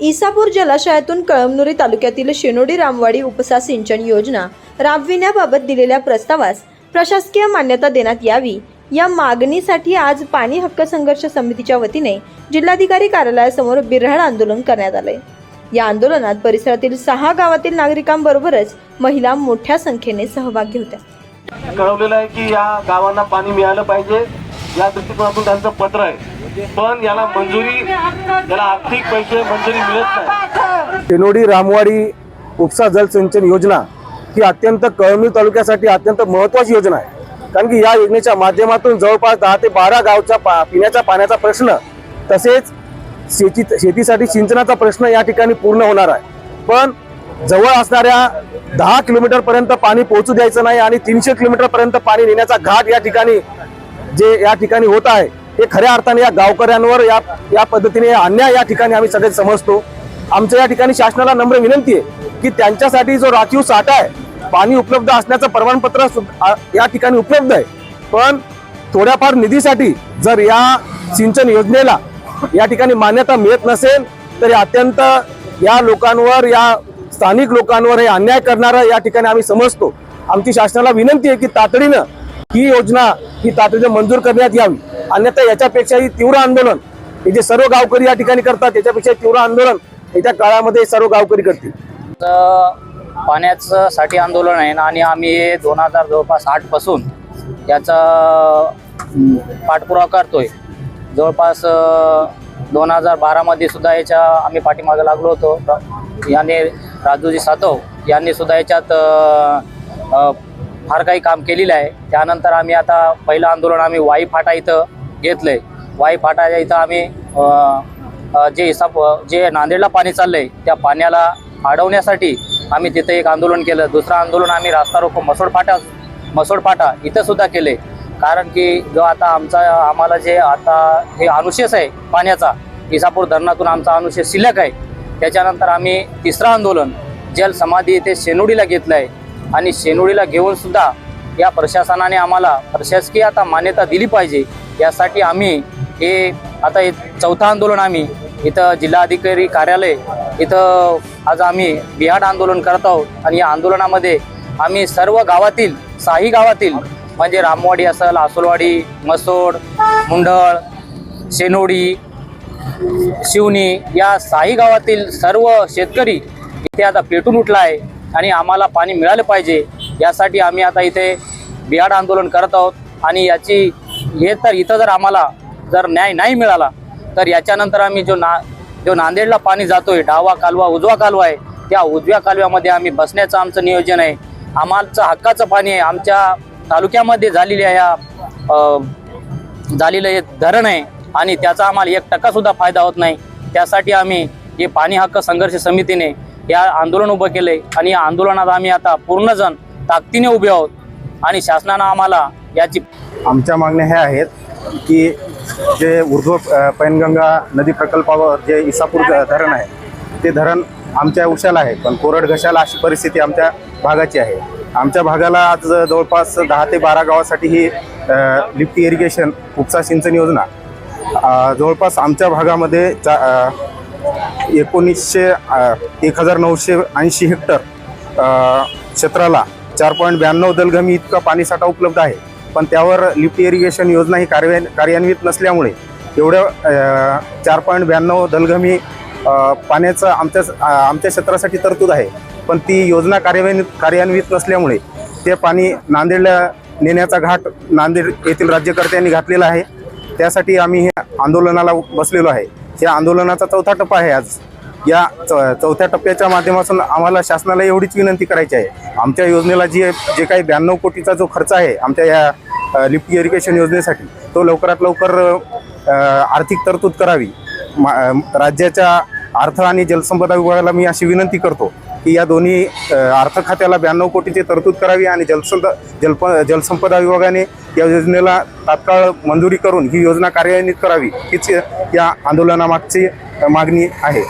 इसापूर जलाशयातून कळमनुरी तालुक्यातील शेनोडी रामवाडी उपसा सिंचन योजना राबविण्याबाबत दिलेल्या प्रस्तावास प्रशासकीय मान्यता देण्यात यावी. या मागणीसाठी आज पाणी हक्क संघर्ष समितीच्या वतीने जिल्हाधिकारी कार्यालयासमोर बिरहाड आंदोलन करण्यात आले. या आंदोलनात परिसरातील सहा गावातील नागरिकांबरोबरच महिला मोठ्या संख्येने सहभागी होत्या. कळवलेलं आहे की या गावांना पाणी मिळालं पाहिजे. या दृष्टिकोनातून त्यांचं पत्र आहे. पण याला मंजुरी याला आर्थिक पैसे मंजुरी मिळत नाही. तेनोडी रामवाडी उपसा जलसिंचन योजना ही अत्यंत कळमी तालुक्यासाठी अत्यंत महत्वाची योजना आहे. कारण की या योजनेच्या माध्यमातून जवळपास दहा ते बारा गावच्या पा पिण्याच्या पाण्याचा प्रश्न तसेच शेती शेतीसाठी सिंचनाचा प्रश्न या ठिकाणी पूर्ण होणार आहे. पण जवळ असणाऱ्या दहा किलोमीटरपर्यंत पाणी पोहोचू द्यायचं नाही आणि तीनशे किलोमीटरपर्यंत पाणी नेण्याचा घाट या ठिकाणी जे या ठिकाणी होत आहे हे खऱ्या अर्थाने या गावकऱ्यांवर या या पद्धतीने अन्याय या ठिकाणी आम्ही सगळे समजतो. आमच्या या ठिकाणी शासनाला नम्र विनंती आहे की त्यांच्यासाठी जो राखीव साठा आहे पाणी उपलब्ध असण्याचं प्रमाणपत्र या ठिकाणी उपलब्ध आहे. पण थोड्याफार निधीसाठी जर या सिंचन योजनेला या ठिकाणी मान्यता मिळत नसेल तर अत्यंत या लोकांवर या स्थानिक लोकांवर हे अन्याय करणारं या ठिकाणी आम्ही समजतो. आमची शासनाला विनंती आहे की तातडीनं ही योजना ही तातडीने मंजूर करण्यात यावी. अन्यथा याच्यापेक्षाही तीव्र आंदोलन हे जे सर्व गावकरी या ठिकाणी करतात त्याच्यापेक्षा तीव्र आंदोलन येत्या काळामध्ये सर्व गावकरी करतील. पाण्याचं साठी आंदोलन आहे आणि आम्ही हे दोन हजार जवळपास आठपासून याचा पाठपुरावा करतोय. जवळपास दोन हजार बारामध्ये सुद्धा याच्या आम्ही पाठीमागे लागलो होतो. याने राजूजी सातव यांनी सुद्धा याच्यात फार काही काम केलेलं आहे. त्यानंतर आम्ही आता पहिलं आंदोलन आम्ही वाई फाटा इथं घेतलंय. वाई फाटाच्या इथं आम्ही जे हिसाब जे नांदेडला पाणी चाललंय त्या पाण्याला अडवण्यासाठी आम्ही तिथे एक आंदोलन केलं. दुसरं आंदोलन आम्ही रास्ता रोको मसोड फाटा मसोड फाटा इथं सुद्धा केले कारण की जो आता आमचा आम्हाला जे आता हे अनुशेष आहे पाण्याचा इसापूर धरणातून आमचा अनुशेष शिल्लक आहे. त्याच्यानंतर आम्ही तिसरं आंदोलन जल समाधी इथे शेनोडीला घेतलं आहे आणि शेनोडीला घेऊन सुद्धा या प्रशासनाने आम्हाला प्रशासकीय आता मान्यता दिली पाहिजे. यासाठी आम्ही हे आता हे चौथं आंदोलन आम्ही इथं जिल्हाधिकारी कार्यालय इथं आज आम्ही बिहाड आंदोलन करत आहोत. आणि या आंदोलनामध्ये आम्ही सर्व गावातील साही गावातील म्हणजे रामवाडी असेल आसोलवाडी मसोड मुंढळ शेनोडी शिवणी या साही गावातील सर्व शेतकरी इथे आता पेटून उठला आहे. आणि आम्हाला पाणी मिळालं पाहिजे यासाठी आम्ही आता इथे बिहाड आंदोलन करत आहोत. आणि याची हे तर इथं जर आम्हाला जर न्याय नाही मिळाला तर याच्यानंतर आम्ही जो ना जो नांदेडला पाणी जातोय डावा कालवा उजवा कालवा आहे त्या उजव्या कालव्यामध्ये आम्ही बसण्याचं आमचं नियोजन आहे. आम्हाचं हक्काचं पाणी आहे. आमच्या तालुक्यामध्ये झालेल्या या झालेलं हे धरण आहे आणि त्याचा आम्हाला एक टक्कासुद्धा फायदा होत नाही. त्यासाठी आम्ही हे पाणी हक्क संघर्ष समितीने या आंदोलन उभं केलंय. आणि या आंदोलनात आम्ही आता पूर्णजण ताकदीने उभे आहोत आणि शासनानं आम्हाला याची आमच्या मागण्या ह्या आहेत की जे ऊर्ध्व पैनगंगा नदी प्रकल्पावर जे इसापूर धरण आहे ते धरण आमच्या उशाला आहे पण कोरड घशाला अशी परिस्थिती आमच्या भागाची आहे. आमच्या भागाला आज जवळपास दहा ते बारा गावासाठी ही लिफ्ट इरिगेशन उपसा सिंचन योजना जवळपास आमच्या भागामध्ये चा एकोणीसशे एक हजार नऊशे ऐंशी हेक्टर क्षेत्राला चार पॉईंट ब्याण्णव दलगमी इतका पाणीसाठा उपलब्ध आहे. पण त्यावर लिफ्ट इरिगेशन योजना ही कार्य कार्यान्वित नसल्यामुळे एवढ्या चार पॉईंट ब्याण्णव दलगमी पाण्याचं आमच्या आमच्या क्षेत्रासाठी तरतूद आहे. पण ती योजना कार्यान्वित कार्यान्वित नसल्यामुळे ते पाणी नांदेडला नेण्याचा घाट नांदेड येथील राज्यकर्त्यांनी घातलेला आहे. त्यासाठी आम्ही हे आंदोलनाला बसलेलो आहे. या आंदोलनाचा चौथा टप्पा आहे आज. या चौथ्या टप्प्याच्या माध्यमातून आम्हाला शासनाला एवढीच विनंती करायची आहे. आमच्या योजनेला जे जे काही ब्याण्णव कोटीचा जो खर्च आहे आमच्या या लिफ्ट इरिगेशन योजनेसाठी तो लवकरात लवकर आर्थिक तरतूद करावी. मा- राज्याच्या अर्थ आणि जलसंपदा विभागाला मी अशी विनंती करतो की या दोन्ही अर्थ खात्याला ब्याण्णव कोटीची तरतूद करावी आणि जलसंद जलप जलसंपदा विभागाने या योजनेला तात्काळ मंजुरी करून ही योजना कार्यान्वित करावी हीच या आंदोलनामागची मागणी आहे.